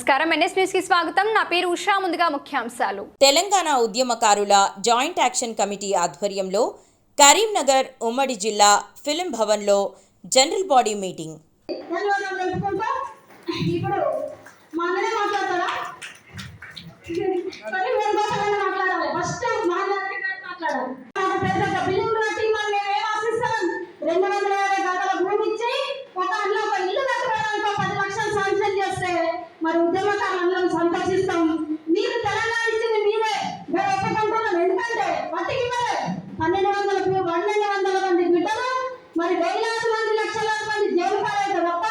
నమస్కారం. కి స్వాగతం. నా పేరు ఉషా. ముందుగా ముఖ్యాంశాలు. తెలంగాణ ఉద్యమకారుల జాయింట్ యాక్షన్ కమిటీ ఆధ్వర్యంలో కరీంనగర్ ఉమ్మడి జిల్లా ఫిలిం భవన్లో జనరల్ బాడీ మీటింగ్. రెండు వందల యాభై గంటల భూమి ఇచ్చి ఒక అందులో సాంక్షన్ చేస్తే మరి ఉద్యమకారులందరం సంతోషిస్తాం. మీరు తెలంగాణ ఇచ్చింది మీరే. మేము ఒప్పుకుంటున్నాం. ఎందుకంటే మట్టికి ఇవ్వలే. పన్నెండు వందల పన్నెండు వందల మంది బిడ్డలు మరి వేలాది మంది లక్షలాది మంది జైలు పాలైతే తప్ప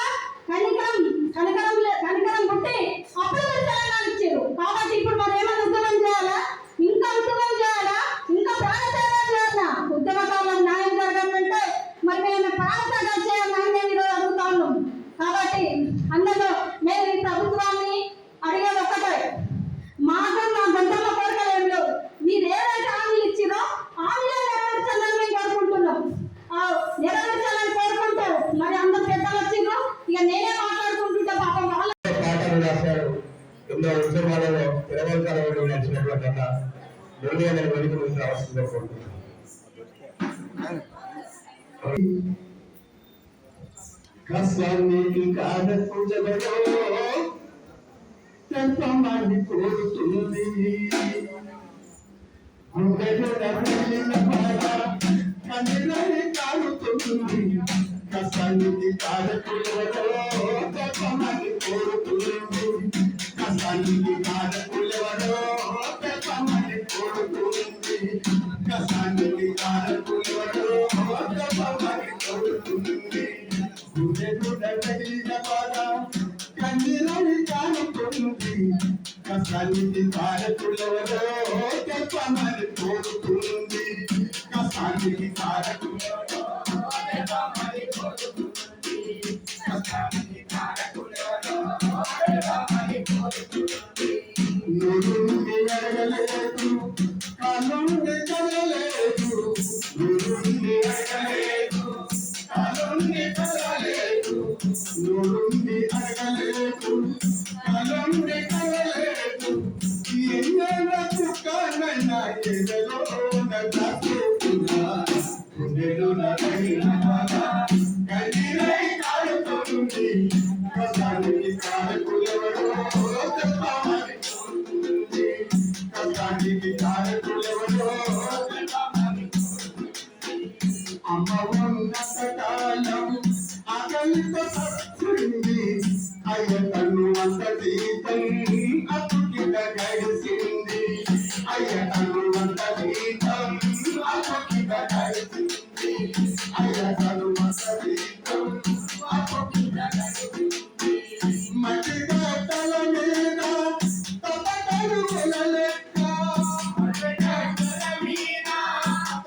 కనికరం కనకరం కనకరం Thank you.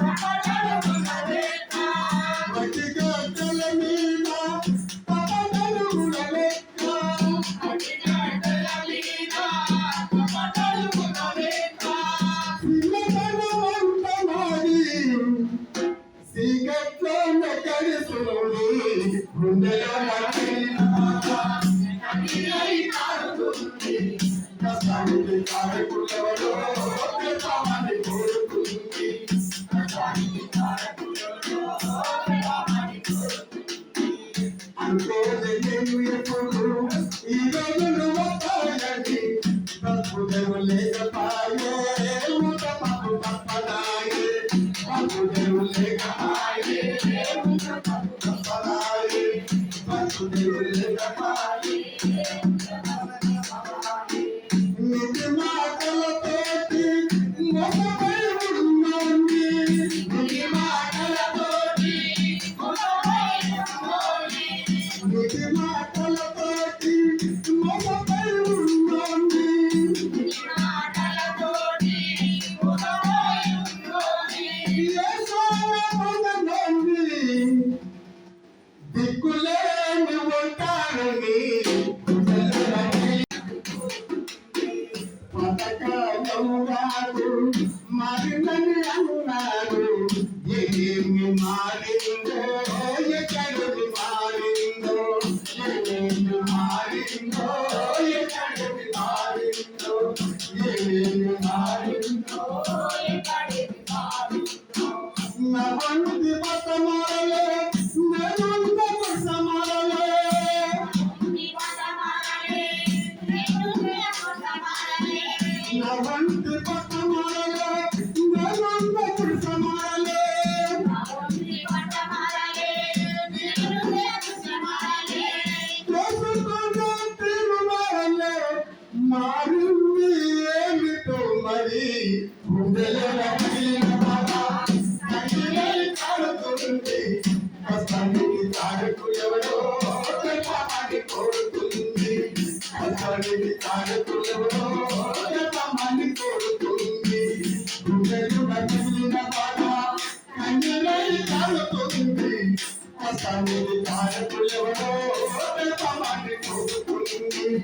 Yeah.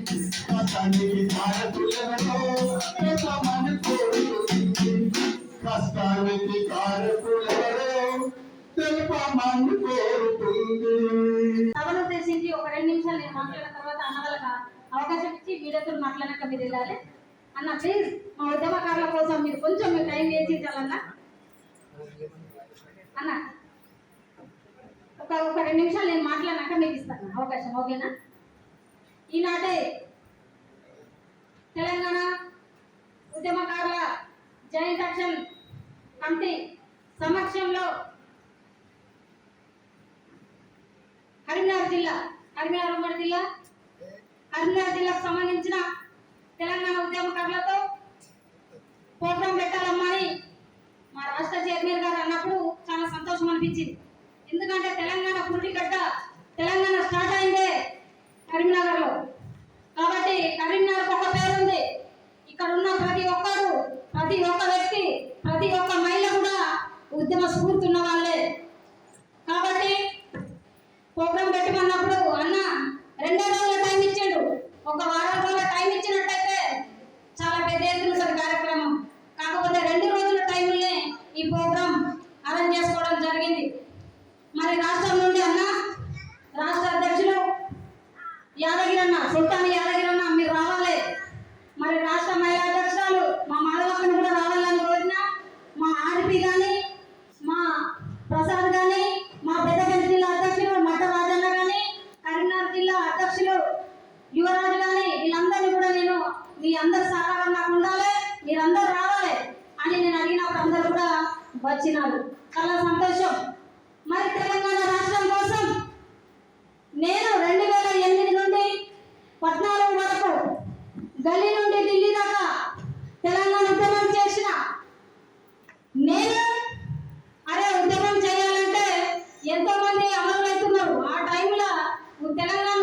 కోరుతుంది కష్టానికి తాడుకు కోరుతుంది కష్టానికి కారకులెవరో తెలుపమని కోరుతుంది సభను ఉద్దేశించి ఒక రెండు నిమిషాలు నేను మాట్లాడిన తర్వాత అన్న వాళ్ళకి అవకాశం ఇచ్చి వీడియోతో మాట్లాడాక మీరు వెళ్ళాలి. అన్న ప్లీజ్ మా ఉద్యమకారుల కోసం మీరు కొంచెం మీరు టైం వేచించాలన్న అన్న ఒక ఒక రెండు నిమిషాలు నేను మాట్లాడినాక మీకు ఇస్తాను. అవకాశం ఓకేనా? ఈనాటే తెలంగాణ ఉద్యమకారుల జాయింట్ యాక్షన్ కమిటీ సమక్షంలో కరీంనగర్ జిల్లా కరీంనగర్ ఉమ్మడి జిల్లా కరీంనగర్ జిల్లాకు సంబంధించిన తెలంగాణ ఉద్యమకారులతో ప్రోగ్రాం పెట్టాలమ్మని మా రాష్ట్ర చైర్మన్ గారు అన్నప్పుడు చాలా సంతోషం అనిపించింది. ఎందుకంటే తెలంగాణ పురిటిగడ్డ తెలంగాణ స్టార్ట్ అయిందే కరీంనగర్లో. కాబట్టి కరీంనగర్ ఒక పేరు ఉంది. ఇక్కడ ఉన్న ప్రతి ఒక్కరు ప్రతి ఒక్క వ్యక్తి ప్రతి ఒక్క మహిళ కూడా ఉద్యమ స్ఫూర్తి ఉన్న వాళ్ళే. కాబట్టి ప్రోగ్రామ్ పెట్టమన్నప్పుడు అన్న రెండో రోజుల టైం ఇచ్చిండు. ఒక వారం రోజుల టైం ఇచ్చినట్టయితే చాలా పెద్ద ఎత్తున సార్ కార్యక్రమం. కాకపోతే రెండు రోజుల టైంలోనే ఈ ప్రోగ్రామ్ అరేంజ్ చేసుకోవడం జరిగింది. మరి రాష్ట్రం నుండి అన్న రాష్ట్ర అధ్యక్షులు యాదగిరన్న సుల్తాన్ యాదగిరి మీరు రావాలి. మరి రాష్ట్ర మహిళా అధ్యక్షురాలు మా మాధవక్కను కూడా రావాలని కోరిన మా ఆర్పి కానీ మా ప్రసాద్ కానీ మా పెద్దపల్లి జిల్లా అధ్యక్షులు మఠ రాజన్న కానీ కరీంనగర్ జిల్లా అధ్యక్షులు యువరాజు కానీ వీళ్ళందరినీ కూడా నేను మీ అందరి సహకారం నాకు ఉండాలి మీరందరూ రావాలి అని నేను అడిగినప్పుడు అందరూ కూడా వచ్చినారు. చాలా సంతోషం. మరి తెలంగాణ రాష్ట్రం కోసం నేను రెండు వేల పద్నాలుగు వరకు గల్లీ నుండి ఢిల్లీ దాకా తెలంగాణ ఉద్యమం చేసిన నేను అరే ఉద్యమం చేయాలంటే ఎంతోమంది అమరులవుతున్నారు ఆ టైంలో తెలంగాణ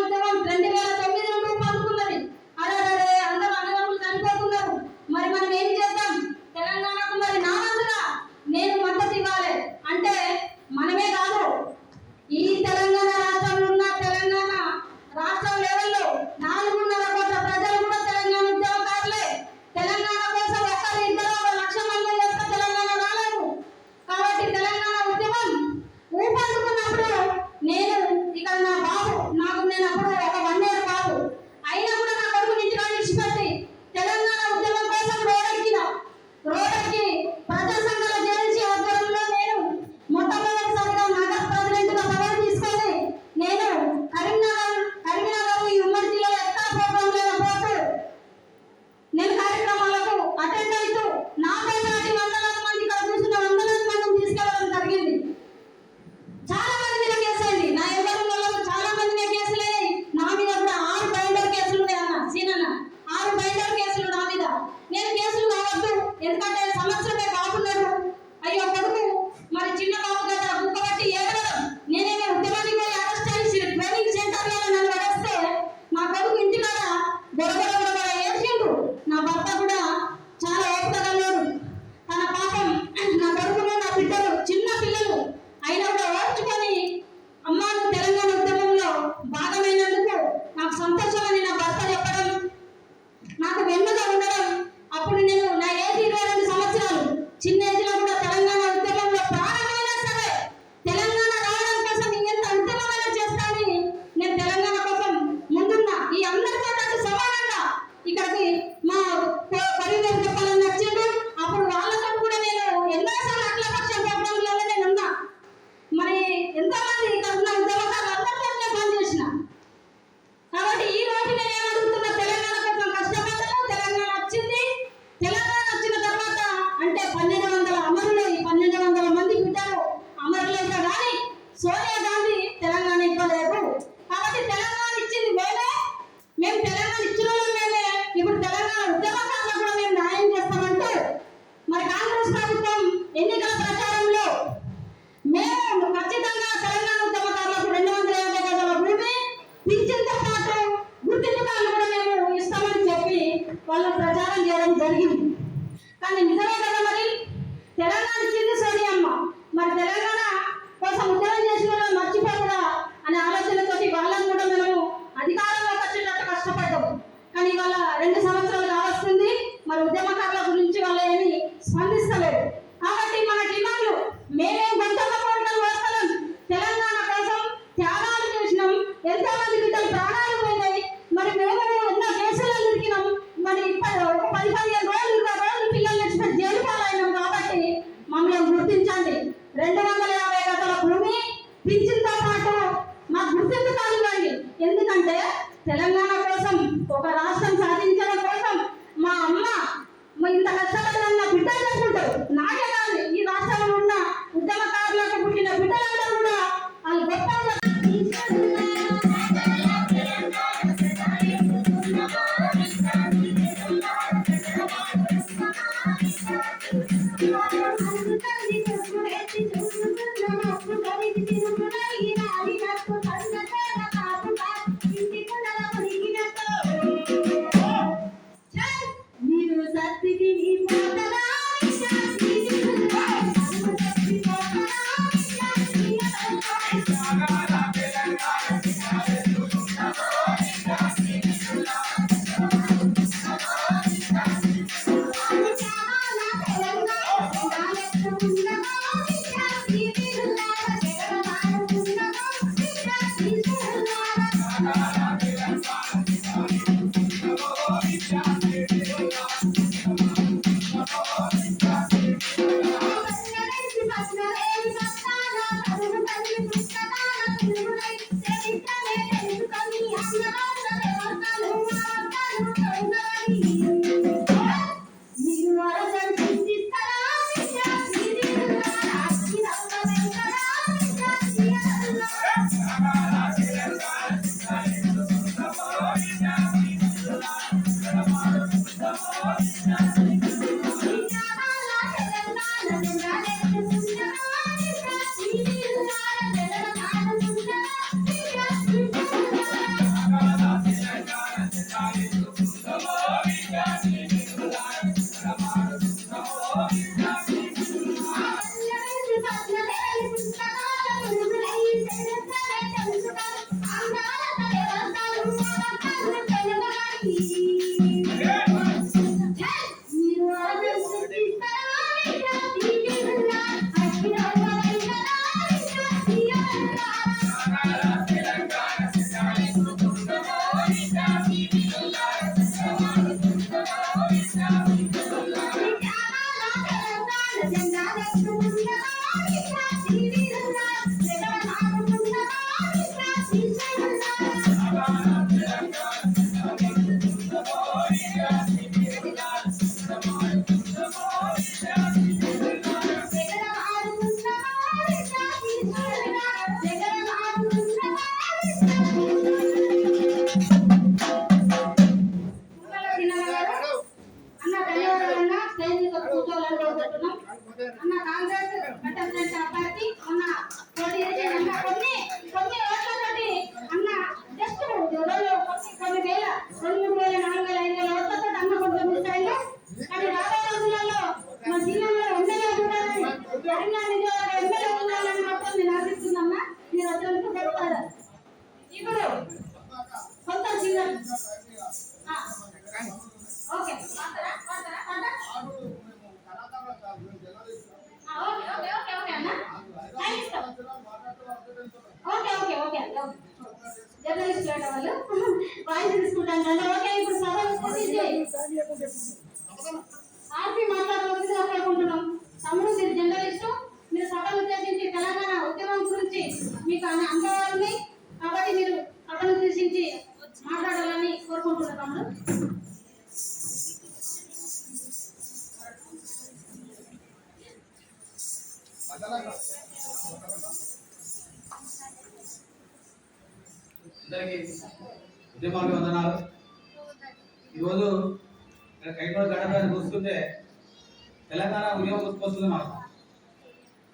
తెలంగాణ ఉద్యమం ఉత్పత్తులు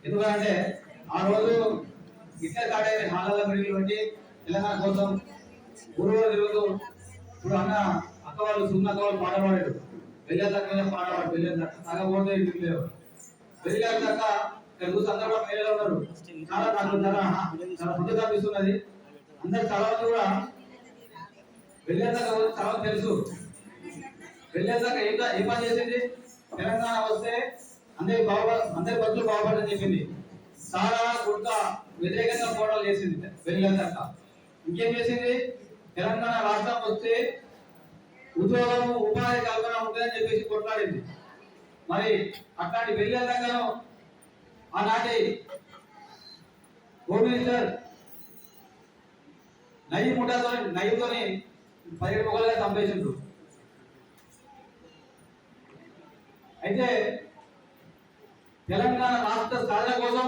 ఎందుకంటే ఆ రోజు ఇట్లా కాడే హాలలో మెరుగులు తెలంగాణ కోసం గురువుల తిరుగుతూ ఇప్పుడు అన్న అక్క వాళ్ళు సున్న అక్క వాళ్ళు పాట పాడాడు వెళ్ళేదాకా మీద పాట పాడు వెళ్ళేదాకా తగ్గపోతే ఇంటికి లేవు వెళ్ళేదాకా ఇక్కడ చూసి అందరూ కూడా ఉన్నారు. చాలా నాకు చాలా చాలా ముందుగా కనిపిస్తున్నది. అందరు చాలా కూడా కూడా వెళ్ళేదాకా చాలా తెలుసు. వెళ్ళేదాకా ఏం ఏం పని చేసింది? తెలంగాణ వస్తే అందరి బాగా అందరి బతులు బాగుపడని చెప్పింది. చాలా గుర్త వ్యతిరేకంగా పోరాటాలు చేసింది వెళ్ళేదాకా ఇంకేం చేసింది? తెలంగాణ రాష్ట్రం వస్తే ఉద్యోగం ఉపాధి కల్పన ఉంటుందని చెప్పేసి కొట్లాడింది. మరి అట్లాంటి వెళ్ళేదాకా ఆనాటి హోమ్ మినిస్టర్ నయ్యి ముఠాతో నయ్యతోని పదిహేడు మొగలుగా చంపేసిండ్రు. అయితే తెలంగాణ రాష్ట్ర సాధన కోసం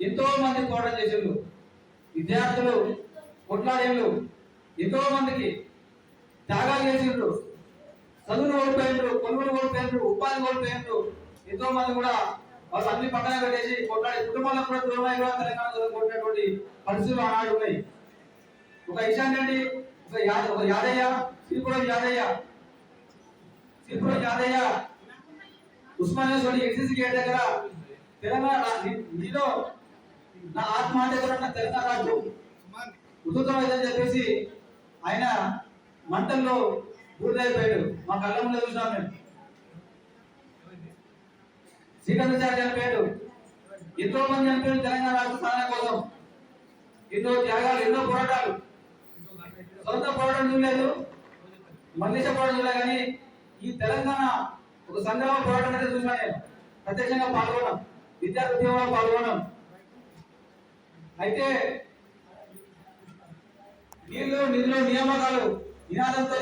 ఎంతో మంది పోరాటం చేసిండ్రు. విద్యార్థులు కొట్లాడేళ్ళు ఎంతో మందికి త్యాగాలు చేసిండ్రు. చదువును కోల్పోయిండ్రు కొనుగోలు కోల్పోయిండ్రు ఉపాధి కోల్పోయిండ్రు. ఎంతో మంది కూడా వాళ్ళు అన్ని పక్కన పెట్టేసి కొట్లాడి కుటుంబాలకు కూడా దూరమై కూడా తెలంగాణ కొట్టినటువంటి పరిస్థితులు ఆనాడు ఉన్నాయి. ఒక ఇషాన్ రెడ్డి ఒక యాద ఒక యాదయ్య శ్రీపురం యాదయ్య శ్రీపురం యాదయ్య ఉస్మానియా సోని గేట్ దగ్గర తెలంగాణ నీలో నా ఆత్మహత్య కూడా తెలంగాణ రాజు? ఉదృతమైందని చెప్పేసి ఆయన మంటల్లో బూడిదైపోయాడు. మా కళ్ళంలో ముందు చూసినాం మేము. శ్రీకాంతాచార్య చనిపోయాడు. ఎంతో మంది చనిపోయారు తెలంగాణ రాష్ట్ర సాధన కోసం. ఎన్నో త్యాగాలు ఎన్నో పోరాటాలు. సొంత పోరాటం చూడలేదు. మల్లేశ పోరాటం చూడలేదు కానీ ఈ తెలంగాణ ఒక సంగ్రామ పోరాటం అనేది చూసినా నేను ప్రత్యక్షంగా పాల్గొన్నాం విద్యార్థి ఉద్యమంలో పాల్గొన్నాం అయితే నీళ్ళు నిధులు నియామకాలు నినాదంతో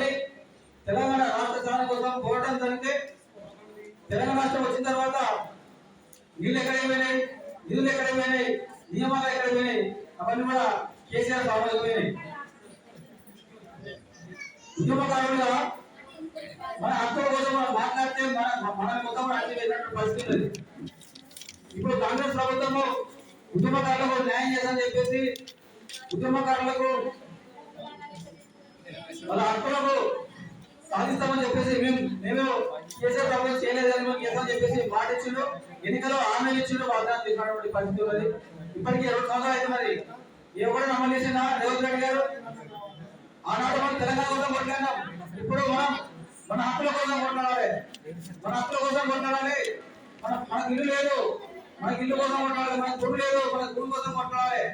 తెలంగాణ రాష్ట్ర సాధన కోసం పోరాటం జరిగితే తెలంగాణ రాష్ట్రం వచ్చిన తర్వాత నీళ్ళు ఎక్కడైపోయినాయి నిధులు ఎక్కడైపోయినాయి నియమాలు ఎక్కడైపోయినాయి అవన్నీ కూడా కేసీఆర్ సామాజికమైనవి ఉద్యమకారులుగా మన హక్కుల కోసం మనం మాట్లాడితే మన మన మొత్తం అన్ని పరిస్థితి ఉంది ఇప్పుడు కాంగ్రెస్ ప్రభుత్వము ఉద్యమకారులకు న్యాయం చేయాలని చెప్పేసి ఉద్యమకారులకు వాళ్ళ హక్కులకు సాధిస్తామని చెప్పేసి మేము మేము కేసీఆర్ ప్రభుత్వం చేయలేదని మేము చేస్తామని చెప్పేసి మాట ఇచ్చిండు ఎన్నికల్లో హామీలు ఇచ్చిండు వాగ్దానం చేసినటువంటి పరిస్థితి ఉన్నది. ఇప్పటికీ ఇరవై సంవత్సరాలు అయితే మరి. ఏ కూడా చేసిన రేవంత్ రెడ్డి గారు? ఆనాడు మనం తెలంగాణ కోసం కొట్లాడినాం ఇప్పుడు మనం మన హక్కుల కోసం కొట్లాడాలి. మన హక్కుల కోసం కొట్లాడాలి. మన మనకు ఇల్లు లేదు. మనకి ఇల్లు కోసం కొట్లాడాలి. మనకు గుడి లేదు. మన గుడి కోసం కొట్లాడాలి.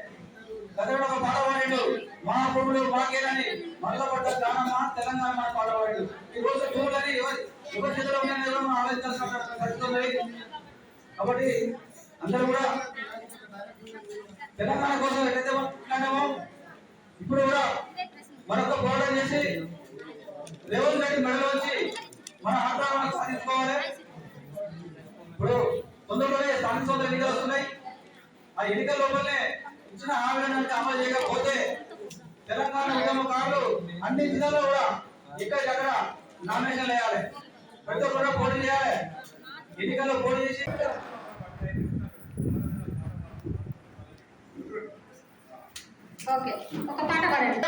గతంలో ఒక పాట పాడాడు. మా గుడులు మాకేనని మనలో పడ్డ దానమా తెలంగాణ మన పాట పాడాడు. ఈ రోజు భూములని ఎవరి ఎవరి చేతిలో ఉన్నాయని ఎవరో మనం కాబట్టి అందరూ కూడా తెలంగాణ కోసం ఎట్లయితే ఇప్పుడు కూడా మరొక పోరాటం చేసి రేవంత్ రెడ్డి మెడలో వచ్చి మన ఆగ్రహాలను సాధించుకోవాలి ఇప్పుడు తొందరలోనే స్థానిక సంస్థల ఎన్నికలు వస్తున్నాయి. ఆ ఎన్నికల లోపలనే ఇచ్చిన హామీలను అమలు చేయకపోతే తెలంగాణ ఉద్యమకారులు అన్ని జిల్లాల్లో కూడా ఎక్కడికక్కడ నామినేషన్ వేయాలి. ప్రతి ఒక్కరు పోటీ చేయాలి. ఎన్నికల్లో పోటీ చేసి ఓకే ఒక పాట పాడండి.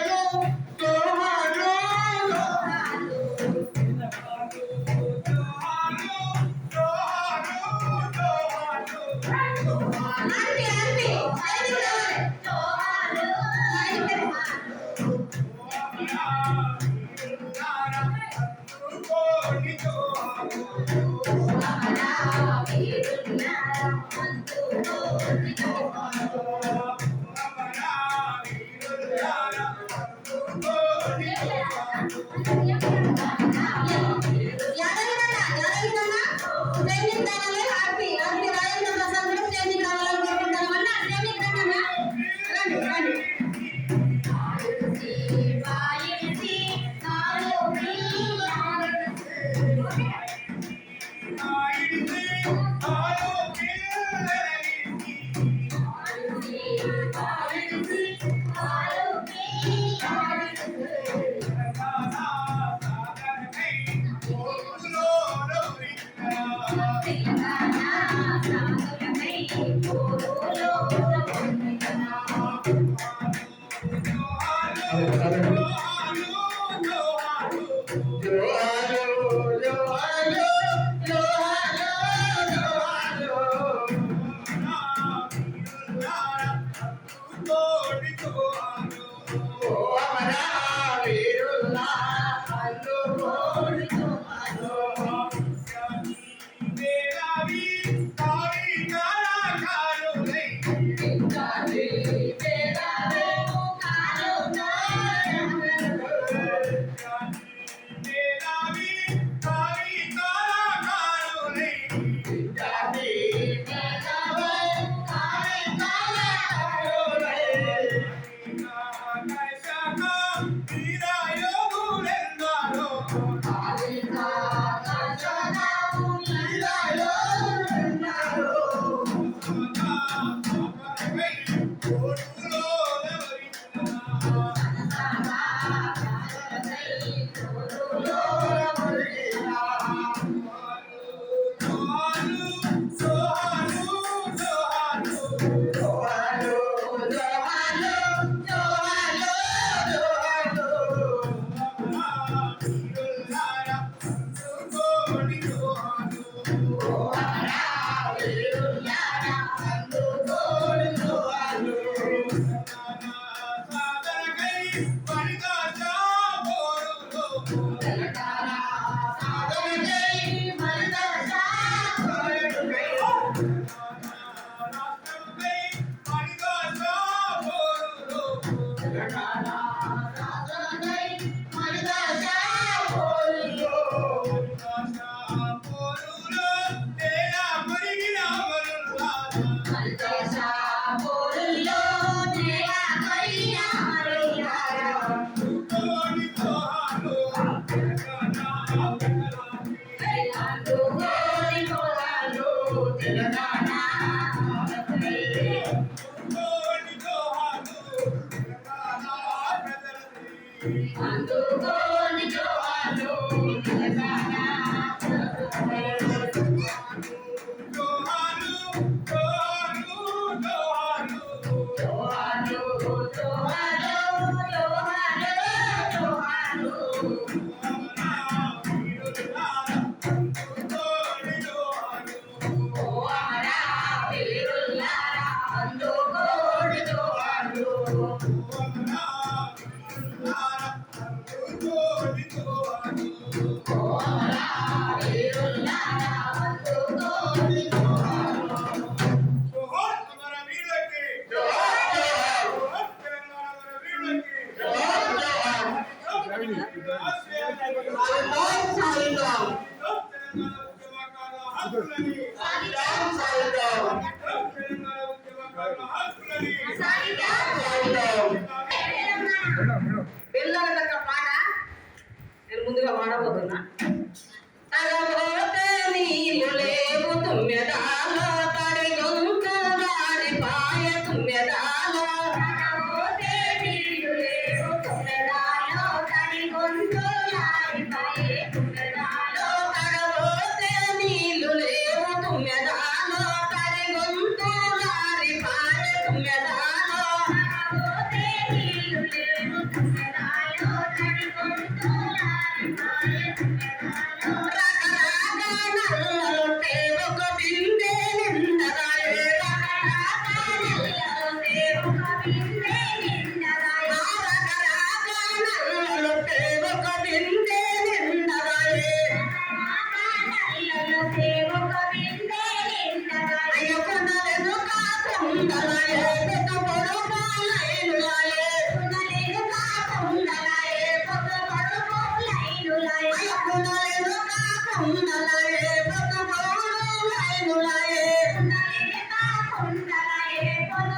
అందుకోని